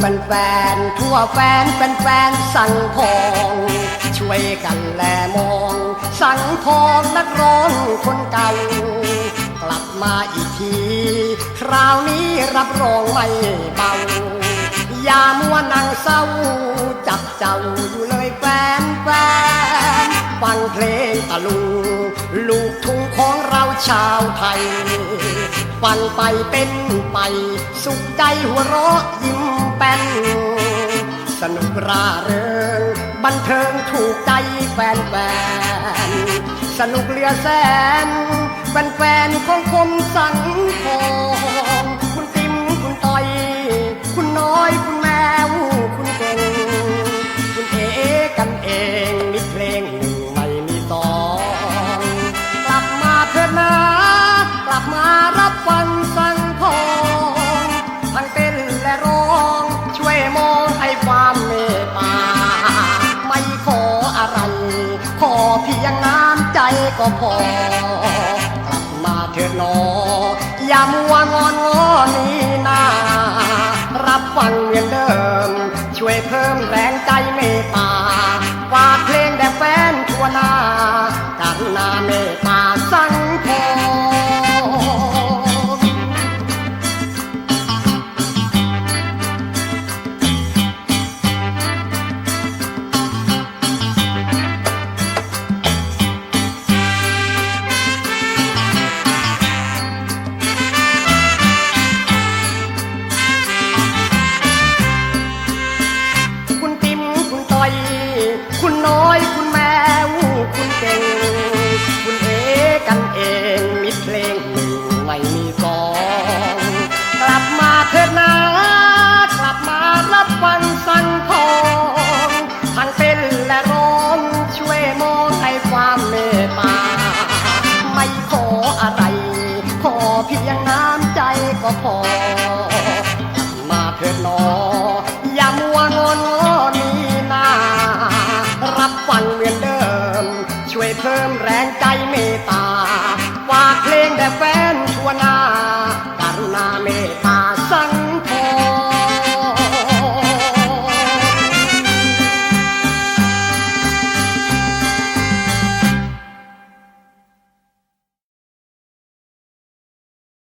แฟนๆทั่วแฟนเป็นแฟนๆสั่งพอง ช่วยกันแลมอง สั่งทองนักร้องคนเก่ากลับมาอีกที คราวนี้รับรองไม่เบาอย่ามัวนั่งเศร้า จับเจ้าอยู่เลยแฟนแฟนฟังเพลงตะลุงลูกทุ่งของเราชาวไทย วันไปเป็นไป สุขใจหัวเราะยิ้มแป้น สนุกร่าเริงบันเทิงถูกใจแฟนแฟนสนุกเลือแสนแฟนแฟนของคมสั่ง ก็พอกลับมาเถิดนออย่ามัวงอนงอนี่นารับฟังเหมือนเดิม ช่วยเพิ่มแรงใจเมตตาฝากเพลงแด่แฟนทั่วหน้า เถิดหนอ อย่ามัวงอนอนี่นารับฟังเหมือนเดิม ช่วยเพิ่มแรงใจเมตตา